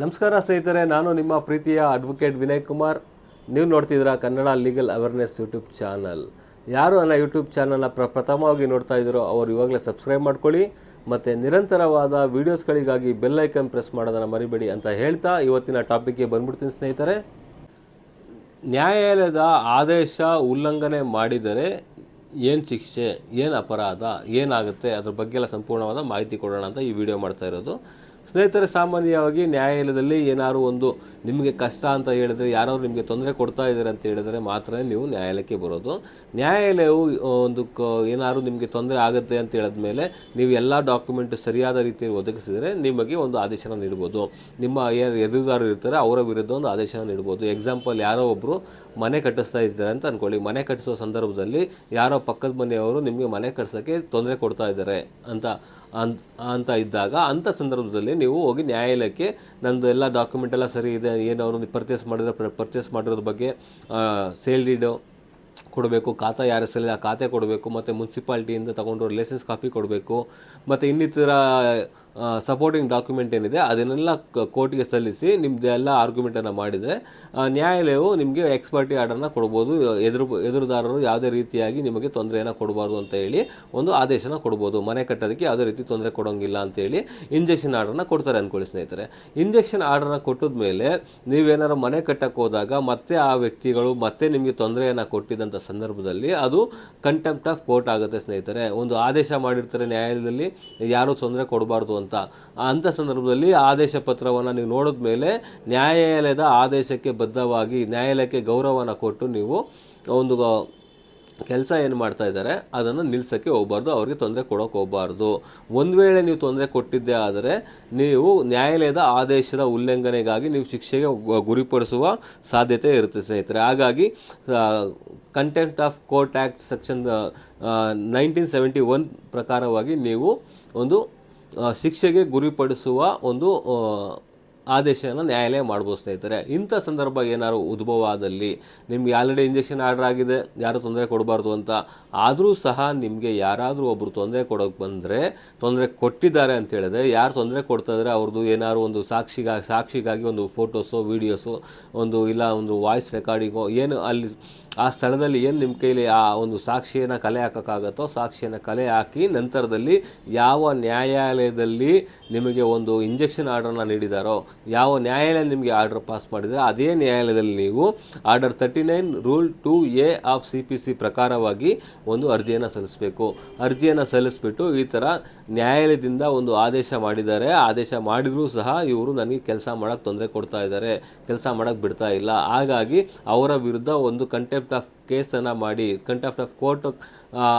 ನಮಸ್ಕಾರ ಸ್ನೇಹಿತರೆ, ನಾನು ನಿಮ್ಮ ಪ್ರೀತಿಯ ಅಡ್ವೊಕೇಟ್ ವಿನಯ್ ಕುಮಾರ್. ನೀವು ನೋಡ್ತಿದ್ದೀರಾ Kannada legal awareness YouTube channel ಯಾರು ನನ್ನ ಯೂಟ್ಯೂಬ್ ಚಾನಲ್ನ ಪ್ರ ಪ್ರಥಮವಾಗಿ ನೋಡ್ತಾ ಇದ್ದೀರೋ ಅವರು ಇವಾಗಲೇ ಸಬ್ಸ್ಕ್ರೈಬ್ ಮಾಡ್ಕೊಳ್ಳಿ. ಮತ್ತು ನಿರಂತರವಾದ ವೀಡಿಯೋಸ್ಗಳಿಗಾಗಿ ಬೆಲ್ ಐಕನ್ ಪ್ರೆಸ್ ಮಾಡೋದನ್ನು ಮರಿಬೇಡಿ ಅಂತ ಹೇಳ್ತಾ ಇವತ್ತಿನ ಟಾಪಿಕ್ಗೆ ಬಂದ್ಬಿಡ್ತೀನಿ ಸ್ನೇಹಿತರೆ. ನ್ಯಾಯಾಲಯದ ಆದೇಶ ಉಲ್ಲಂಘನೆ ಮಾಡಿದರೆ ಏನು ಶಿಕ್ಷೆ, ಏನು ಅಪರಾಧ, ಏನಾಗುತ್ತೆ, ಅದ್ರ ಬಗ್ಗೆ ಎಲ್ಲ ಸಂಪೂರ್ಣವಾದ ಮಾಹಿತಿ ಕೊಡೋಣ ಅಂತ ಈ ವಿಡಿಯೋ ಮಾಡ್ತಾ ಇರೋದು. ಸ್ನೇಹಿತರೆ, ಸಾಮಾನ್ಯವಾಗಿ ನ್ಯಾಯಾಲಯದಲ್ಲಿ ಏನಾದ್ರು ಒಂದು ನಿಮಗೆ ಕಷ್ಟ ಅಂತ ಹೇಳಿದರೆ, ಯಾರಾದ್ರು ನಿಮಗೆ ತೊಂದರೆ ಕೊಡ್ತಾ ಇದ್ದಾರೆ ಅಂತ ಹೇಳಿದರೆ ಮಾತ್ರ ನೀವು ನ್ಯಾಯಾಲಯಕ್ಕೆ ಬರೋದು. ನ್ಯಾಯಾಲಯವು ಒಂದು ಕ, ಏನಾದ್ರು ನಿಮಗೆ ತೊಂದರೆ ಆಗುತ್ತೆ ಅಂತ ಹೇಳಿದ ಮೇಲೆ ನೀವು ಎಲ್ಲ ಡಾಕ್ಯುಮೆಂಟ್ ಸರಿಯಾದ ರೀತಿಯಲ್ಲಿ ಒದಗಿಸಿದರೆ ನಿಮಗೆ ಒಂದು ಆದೇಶನ ನೀಡ್ಬೋದು. ನಿಮ್ಮ ಏನು ಎದುರುದಾರರು ಇರ್ತಾರೆ, ಅವರ ವಿರುದ್ಧ ಒಂದು ಆದೇಶನ ನೀಡ್ಬೋದು. ಎಕ್ಸಾಂಪಲ್ ಯಾರೋ ಒಬ್ಬರು ಮನೆ ಕಟ್ಟಿಸ್ತಾ ಇದ್ದಾರೆ ಅಂತ ಅಂದ್ಕೊಳ್ಳಿ ಮನೆ ಕಟ್ಟಿಸೋ ಸಂದರ್ಭದಲ್ಲಿ ಯಾರೋ ಪಕ್ಕದ ಮನೆಯವರು ನಿಮಗೆ ಮನೆ ಕಟ್ಸೋಕ್ಕೆ ತೊಂದರೆ ಕೊಡ್ತಾ ಇದ್ದಾರೆ ಅಂತ ಅಂತ ಅಂತ ಇದ್ದಾಗ ಅಂಥ ಸಂದರ್ಭದಲ್ಲಿ ನೀವು ಹೋಗಿ ನ್ಯಾಯಾಲಯಕ್ಕೆ ನಂದು ಎಲ್ಲ ಡಾಕ್ಯುಮೆಂಟ್ ಎಲ್ಲ ಸರಿ ಇದೆ. ಏನು ಅವರು ಪರ್ಚೇಸ್ ಮಾಡಿದ್ರೆ ಪರ್ಚೇಸ್ ಮಾಡಿರೋದ್ರ ಬಗ್ಗೆ ಸೇಲ್ ಡೀಡು ಕೊಡಬೇಕು, ಖಾತಾ ಯಾರ ಹೆಸರಲ್ಲಿ ಆ ಖಾತೆ ಕೊಡಬೇಕು, ಮತ್ತು ಮುನ್ಸಿಪಾಲ್ಟಿಯಿಂದ ತಗೊಂಡಿರೋ ಲೈಸೆನ್ಸ್ ಕಾಪಿ ಕೊಡಬೇಕು, ಮತ್ತು ಇನ್ನಿತರ ಸಪೋರ್ಟಿಂಗ್ ಡಾಕ್ಯುಮೆಂಟ್ ಏನಿದೆ, ಅದನ್ನೆಲ್ಲ ಕೋರ್ಟ್ಗೆ ಸಲ್ಲಿಸಿ ನಿಮ್ಮದೆಲ್ಲ ಆರ್ಗ್ಯುಮೆಂಟನ್ನು ಮಾಡಿದರೆ ನ್ಯಾಯಾಲಯವು ನಿಮಗೆ ಎಕ್ಸ್ಪರ್ಟಿ ಆರ್ಡರ್ನ ಕೊಡ್ಬೋದು, ಎದುರು, ಎದುರುದಾರರು ಯಾವುದೇ ರೀತಿಯಾಗಿ ನಿಮಗೆ ತೊಂದರೆಯನ್ನು ಕೊಡಬಾರ್ದು ಅಂತ ಹೇಳಿ ಒಂದು ಆದೇಶನ ಕೊಡ್ಬೋದು. ಮನೆ ಕಟ್ಟೋದಕ್ಕೆ ಯಾವುದೇ ರೀತಿ ತೊಂದರೆ ಕೊಡೋಂಗಿಲ್ಲ ಅಂತೇಳಿ ಇಂಜೆಕ್ಷನ್ ಆರ್ಡರ್ನ ಕೊಡ್ತಾರೆ ಅಂದ್ಕೊಳ್ಳಿ ಸ್ನೇಹಿತರೆ. ಇಂಜೆಕ್ಷನ್ ಆರ್ಡರ್ನ ಕೊಟ್ಟಿದ ಮೇಲೆ ಮನೆ ಕಟ್ಟಕ್ಕೆ ಹೋದಾಗ ಮತ್ತೆ ಆ ವ್ಯಕ್ತಿಗಳು ಮತ್ತೆ ನಿಮಗೆ ತೊಂದರೆಯನ್ನು ಕೊಟ್ಟಿದ್ದಂಥ ಸಂದರ್ಭದಲ್ಲಿ ಅದು ಕಂಟೆಂಪ್ಟ್ ಆಫ್ ಕೋರ್ಟ್ ಆಗುತ್ತೆ ಸ್ನೇಹಿತರೆ. ಒಂದು ಆದೇಶ ಮಾಡಿರ್ತಾರೆ ನ್ಯಾಯಾಲಯದಲ್ಲಿ, ಯಾರೂ ತೊಂದರೆ ಕೊಡಬಾರ್ದು ಅಂತ. ಅಂಥ ಸಂದರ್ಭದಲ್ಲಿ ಆದೇಶ ಪತ್ರವನ್ನು ನೀವು ನೋಡಿದ ಮೇಲೆ ನ್ಯಾಯಾಲಯದ ಆದೇಶಕ್ಕೆ ಬದ್ಧವಾಗಿ, ನ್ಯಾಯಾಲಯಕ್ಕೆ ಗೌರವನ ಕೊಟ್ಟು ನೀವು ಒಂದು ಕೆಲಸ ಏನು ಮಾಡ್ತಾ ಇದ್ದಾರೆ, ಅದನ್ನು ನಿಲ್ಸೋಕ್ಕೆ ಹೋಗ್ಬಾರ್ದು, ಅವ್ರಿಗೆ ತೊಂದರೆ ಕೊಡೋಕೆ ಹೋಗ್ಬಾರ್ದು. ಒಂದು ವೇಳೆ ನೀವು ತೊಂದರೆ ಕೊಟ್ಟಿದ್ದೇ ಆದರೆ, ನೀವು ನ್ಯಾಯಾಲಯದ ಆದೇಶದ ಉಲ್ಲಂಘನೆಗಾಗಿ ನೀವು ಶಿಕ್ಷೆಗೆ ಗುರಿಪಡಿಸುವ ಸಾಧ್ಯತೆ ಇರುತ್ತೆ ಸ್ನೇಹಿತರೆ. ಹಾಗಾಗಿ content of court act section nineteen seventy one ಪ್ರಕಾರವಾಗಿ ನೀವು ಒಂದು ಶಿಕ್ಷೆಗೆ ಗುರಿಪಡಿಸುವ ಒಂದು ಆ, ಆದೇಶನ ನ್ಯಾಯಾಲಯ ಮಾಡ್ಬೋದು ಸ್ನೇಹಿತರೆ ಇಂಥ ಸಂದರ್ಭ ಏನಾದ್ರು ಉದ್ಭವ ಆದಲ್ಲಿ ನಿಮಗೆ ಆಲ್ರೆಡಿ ಇಂಜೆಕ್ಷನ್ ಆರ್ಡರ್ ಆಗಿದೆ ಯಾರು ತೊಂದರೆ ಕೊಡಬಾರ್ದು ಅಂತ ಆದರೂ ಸಹ ನಿಮಗೆ ಯಾರಾದರೂ ಒಬ್ಬರು ತೊಂದರೆ ಕೊಡೋಕೆ ಬಂದರೆ ತೊಂದರೆ ಕೊಟ್ಟಿದ್ದಾರೆ ಅಂತ ಹೇಳಿದ್ರೆ ಯಾರು ತೊಂದರೆ ಕೊಡ್ತಾ ಇದ್ದಾರೆ ಅವ್ರದ್ದು ಏನಾದ್ರು ಒಂದು ಸಾಕ್ಷಿಗಾಗಿ ಸಾಕ್ಷಿಗಾಗಿ ಒಂದು ಫೋಟೋಸು ವೀಡಿಯೋಸು ಒಂದು ಇಲ್ಲ ಒಂದು ವಾಯ್ಸ್ ರೆಕಾರ್ಡಿಂಗೋ ಏನು ಅಲ್ಲಿ ಆ ಸ್ಥಳದಲ್ಲಿ ಏನು ನಿಮ್ಮ ಕೈಲಿ ಆ ಒಂದು ಸಾಕ್ಷಿಯನ್ನು ಕಲೆ ಹಾಕೋಕ್ಕಾಗತ್ತೋ ಸಾಕ್ಷಿಯನ್ನು ಕಲೆ ಹಾಕಿ ನಂತರದಲ್ಲಿ ಯಾವ ನ್ಯಾಯಾಲಯದಲ್ಲಿ ನಿಮಗೆ ಒಂದು ಇಂಜೆಕ್ಷನ್ ಆರ್ಡರ್ನ ನೀಡಿದಾರೋ ಯಾವ ನ್ಯಾಯಾಲಯ ನಿಮಗೆ ಆರ್ಡರ್ ಪಾಸ್ ಮಾಡಿದರೆ ಅದೇ ನ್ಯಾಯಾಲಯದಲ್ಲಿ ನೀವು order thirty nine rule two A of C P C ಪ್ರಕಾರವಾಗಿ ಒಂದು ಅರ್ಜಿಯನ್ನು ಸಲ್ಲಿಸಬೇಕು. ಅರ್ಜಿಯನ್ನು ಸಲ್ಲಿಸ್ಬಿಟ್ಟು ಈ ಥರ ನ್ಯಾಯಾಲಯದಿಂದ ಒಂದು ಆದೇಶ ಮಾಡಿದ್ದಾರೆ. ಆದೇಶ ಮಾಡಿದರೂ ಸಹ ಇವರು ನನಗೆ ಕೆಲಸ ಮಾಡೋಕ್ಕೆ ತೊಂದರೆ ಕೊಡ್ತಾ ಇದ್ದಾರೆ. ಕೆಲಸ ಮಾಡೋಕ್ಕೆ ಬಿಡ್ತಾ ಇಲ್ಲ. ಹಾಗಾಗಿ ಅವರ ವಿರುದ್ಧ ಒಂದು ಕಂಟೆಂಪ್ಟ್ ಆಫ್ ಕೇಸನ್ನು ಮಾಡಿ ಕಂಟೆಂಪ್ಟ್ ಆಫ್ ಕೋರ್ಟ್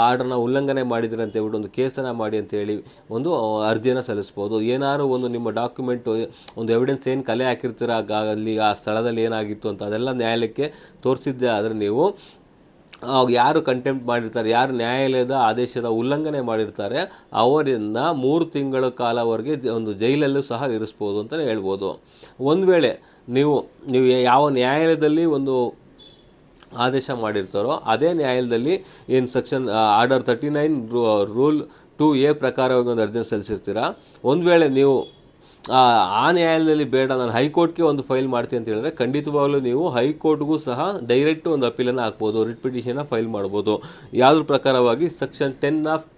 ಆರ್ಡರ್ನ ಉಲ್ಲಂಘನೆ ಮಾಡಿದ್ರೆ ಅಂತ ಹೇಳ್ಬಿಟ್ಟು ಒಂದು ಕೇಸನ್ನು ಮಾಡಿ ಅಂತೇಳಿ ಒಂದು ಅರ್ಜಿಯನ್ನು ಸಲ್ಲಿಸ್ಬೋದು. ಏನಾದ್ರು ಒಂದು ನಿಮ್ಮ ಡಾಕ್ಯುಮೆಂಟು, ಒಂದು ಎವಿಡೆನ್ಸ್ ಏನು ಕಲೆ ಹಾಕಿರ್ತೀರ ಅಲ್ಲಿ ಆ ಸ್ಥಳದಲ್ಲಿ ಏನಾಗಿತ್ತು ಅಂತ ಅದೆಲ್ಲ ನ್ಯಾಯಾಲಯಕ್ಕೆ ತೋರಿಸಿದ್ದೆ. ಆದರೆ ನೀವು ಯಾರು ಕಂಟೆಂಪ್ಟ್ ಮಾಡಿರ್ತಾರೆ, ಯಾರು ನ್ಯಾಯಾಲಯದ ಆದೇಶದ ಉಲ್ಲಂಘನೆ ಮಾಡಿರ್ತಾರೆ, ಅವರಿಂದ ಮೂರು ತಿಂಗಳ ಕಾಲವರೆಗೆ ಒಂದು ಜೈಲಲ್ಲೂ ಸಹ ಇರಿಸ್ಬೋದು ಅಂತಲೇ ಹೇಳ್ಬೋದು. ಒಂದು ವೇಳೆ ನೀವು ನೀವು ಯಾವ ನ್ಯಾಯಾಲಯದಲ್ಲಿ ಒಂದು ಆದೇಶ ಮಾಡಿರ್ತಾರೋ ಅದೇ ನ್ಯಾಯಾಲಯದಲ್ಲಿ ಏನು section order thirty nine rule two A ಪ್ರಕಾರವಾಗಿ ಒಂದು ಅರ್ಜಿ ಸಲ್ಲಿಸಿರ್ತೀರಾ? ಒಂದು ವೇಳೆ ನೀವು, ಆ ನ್ಯಾಯಾಲಯದಲ್ಲಿ ಬೇಡ, ನಾನು ಹೈಕೋರ್ಟ್ಗೆ ಒಂದು ಫೈಲ್ ಮಾಡ್ತೀನಿ ಅಂತ ಹೇಳಿದ್ರೆ ಖಂಡಿತವಾಗಲೂ ನೀವು ಹೈಕೋರ್ಟ್ಗೂ ಸಹ ಡೈರೆಕ್ಟ್ ಒಂದು ಅಪೀಲನ್ನು ಹಾಕ್ಬೋದು, ರಿಟ್ ಪಿಟಿಷನ್ನ ಫೈಲ್ ಮಾಡ್ಬೋದು. ಯಾವುದ್ರ ಪ್ರಕಾರವಾಗಿ section ten of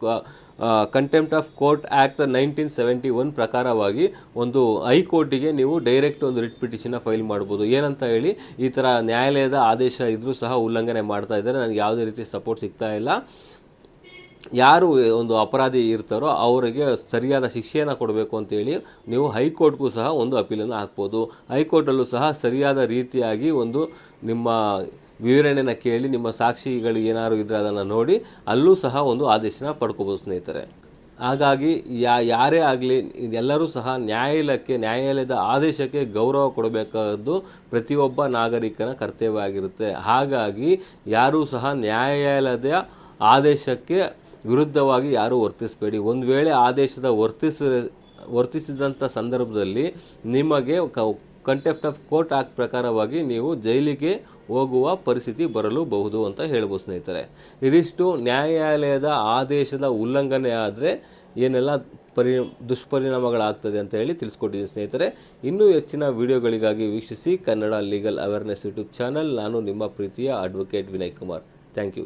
contempt of court act nineteen seventy one ಪ್ರಕಾರವಾಗಿ ಒಂದು ಹೈಕೋರ್ಟಿಗೆ ನೀವು ಡೈರೆಕ್ಟ್ ಒಂದು ರಿಟ್ ಪಿಟಿಷನ್ನ ಫೈಲ್ ಮಾಡ್ಬೋದು. ಏನಂತ ಹೇಳಿ, ಈ ಥರ ನ್ಯಾಯಾಲಯದ ಆದೇಶ ಇದ್ದರೂ ಸಹ ಉಲ್ಲಂಘನೆ ಮಾಡ್ತಾ ಇದ್ದಾರೆ. ನನಗೆ ಯಾವುದೇ ರೀತಿ ಸಪೋರ್ಟ್ ಸಿಗ್ತಾ ಇಲ್ಲ. ಯಾರು ಒಂದು ಅಪರಾಧಿ ಇರ್ತಾರೋ ಅವರಿಗೆ ಸರಿಯಾದ ಶಿಕ್ಷೆಯನ್ನು ಕೊಡಬೇಕು ಅಂತೇಳಿ ನೀವು ಹೈಕೋರ್ಟ್ಗೂ ಸಹ ಒಂದು ಅಪೀಲನ್ನು ಹಾಕ್ಬೋದು. ಹೈಕೋರ್ಟಲ್ಲೂ ಸಹ ಸರಿಯಾದ ರೀತಿಯಾಗಿ ಒಂದು ನಿಮ್ಮ ವಿವರಣೆನ ಕೇಳಿ ನಿಮ್ಮ ಸಾಕ್ಷಿಗಳು ಏನಾದ್ರು ಇದ್ದರೆ ಅದನ್ನು ನೋಡಿ ಅಲ್ಲೂ ಸಹ ಒಂದು ಆದೇಶನ ಪಡ್ಕೋಬೋದು ಸ್ನೇಹಿತರೆ. ಹಾಗಾಗಿ ಯಾ, ಯಾರೇ ಆಗಲಿ ಎಲ್ಲರೂ ಸಹ ನ್ಯಾಯಾಲಯಕ್ಕೆ, ನ್ಯಾಯಾಲಯದ ಆದೇಶಕ್ಕೆ ಗೌರವ ಕೊಡಬೇಕಾದ್ದು ಪ್ರತಿಯೊಬ್ಬ ನಾಗರಿಕನ ಕರ್ತವ್ಯ ಆಗಿರುತ್ತೆ ಹಾಗಾಗಿ ಯಾರೂ ಸಹ ನ್ಯಾಯಾಲಯದ ಆದೇಶಕ್ಕೆ ವಿರುದ್ಧವಾಗಿ ಯಾರೂ ವರ್ತಿಸಬೇಡಿ. ಒಂದು ವೇಳೆ ಆದೇಶದ ವರ್ತಿಸ ವರ್ತಿಸಿದಂಥ ಸಂದರ್ಭದಲ್ಲಿ ನಿಮಗೆ ಕಂಟೆಂಪ್ಟ್ ಆಫ್ ಕೋರ್ಟ್ ಆಕ್ಟ್ ಪ್ರಕಾರವಾಗಿ ನೀವು ಜೈಲಿಗೆ ಹೋಗುವ ಪರಿಸ್ಥಿತಿ ಬರಲೂಬಹುದು ಅಂತ ಹೇಳ್ಬೋದು ಸ್ನೇಹಿತರೆ. ಇದಿಷ್ಟು ನ್ಯಾಯಾಲಯದ ಆದೇಶದ ಉಲ್ಲಂಘನೆ ಆದರೆ ಏನೆಲ್ಲ ಪರಿ, ದುಷ್ಪರಿಣಾಮಗಳಾಗ್ತದೆ ಅಂತ ಹೇಳಿ ತಿಳಿಸ್ಕೊಟ್ಟಿದ್ದೀನಿ ಸ್ನೇಹಿತರೆ. ಇನ್ನೂ ಹೆಚ್ಚಿನ ವಿಡಿಯೋಗಳಿಗಾಗಿ ವೀಕ್ಷಿಸಿ Kannada legal awareness YouTube channel. ನಾನು ನಿಮ್ಮ ಪ್ರೀತಿಯ advocate Vinay Kumar. Thank you.